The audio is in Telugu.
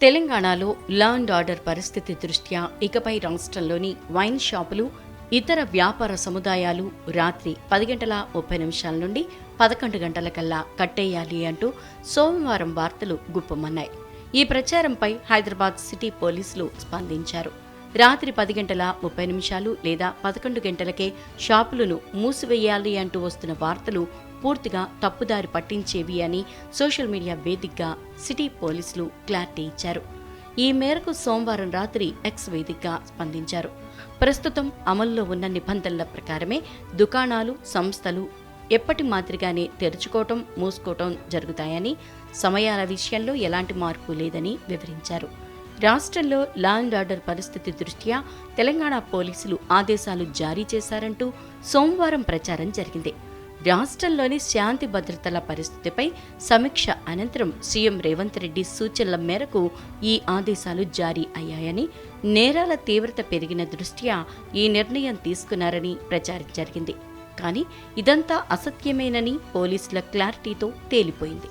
తెలంగాణలో లా అండ్ ఆర్డర్ పరిస్థితి దృష్ట్యా ఇకపై రాష్ట్రంలోని వైన్ షాపులు ఇతర వ్యాపార సముదాయాలు రాత్రి పది గంటల ముప్పై నిమిషాల నుండి పదకొండు గంటల కల్లా కట్టేయాలి అంటూ సోమవారం వార్తలు గుప్పమన్నాయి. ఈ ప్రచారంపై హైదరాబాద్ సిటీ పోలీసులు స్పందించారు. రాత్రి పది గంటల ముప్పై నిమిషాలు లేదా పదకొండు గంటలకే షాపులను మూసివేయాలి అంటూ వస్తున్న వార్తలు పూర్తిగా తప్పుదారి పట్టించేవి అని సోషల్ మీడియా వేదికగా సిటీ పోలీసులు క్లారిటీ ఇచ్చారు. ఈ మేరకు సోమవారం రాత్రి ఎక్స్ వేదికగా స్పందించారు. ప్రస్తుతం అమల్లో ఉన్న నిబంధనల ప్రకారమే దుకాణాలు సంస్థలు ఎప్పటి మాదిరిగానే తెరుచుకోవటం మూసుకోవటం జరుగుతాయని సమయాల విషయంలో ఎలాంటి మార్పు లేదని వివరించారు. రాష్ట్రంలో లా అండ్ ఆర్డర్ పరిస్థితి దృష్ట్యా తెలంగాణ పోలీసులు ఆదేశాలు జారీ చేశారంటూ సోమవారం ప్రచారం జరిగింది. రాష్ట్రంలోని శాంతి భద్రతల పరిస్థితిపై సమీక్ష అనంతరం సీఎం రేవంత్ రెడ్డి సూచనల మేరకు ఈ ఆదేశాలు జారీ అయ్యాయని నేరాల తీవ్రత పెరిగిన దృష్ట్యా ఈ నిర్ణయం తీసుకున్నారని ప్రచారం జరిగింది. కానీ ఇదంతా అసత్యమేనని పోలీసుల క్లారిటీతో తేలిపోయింది.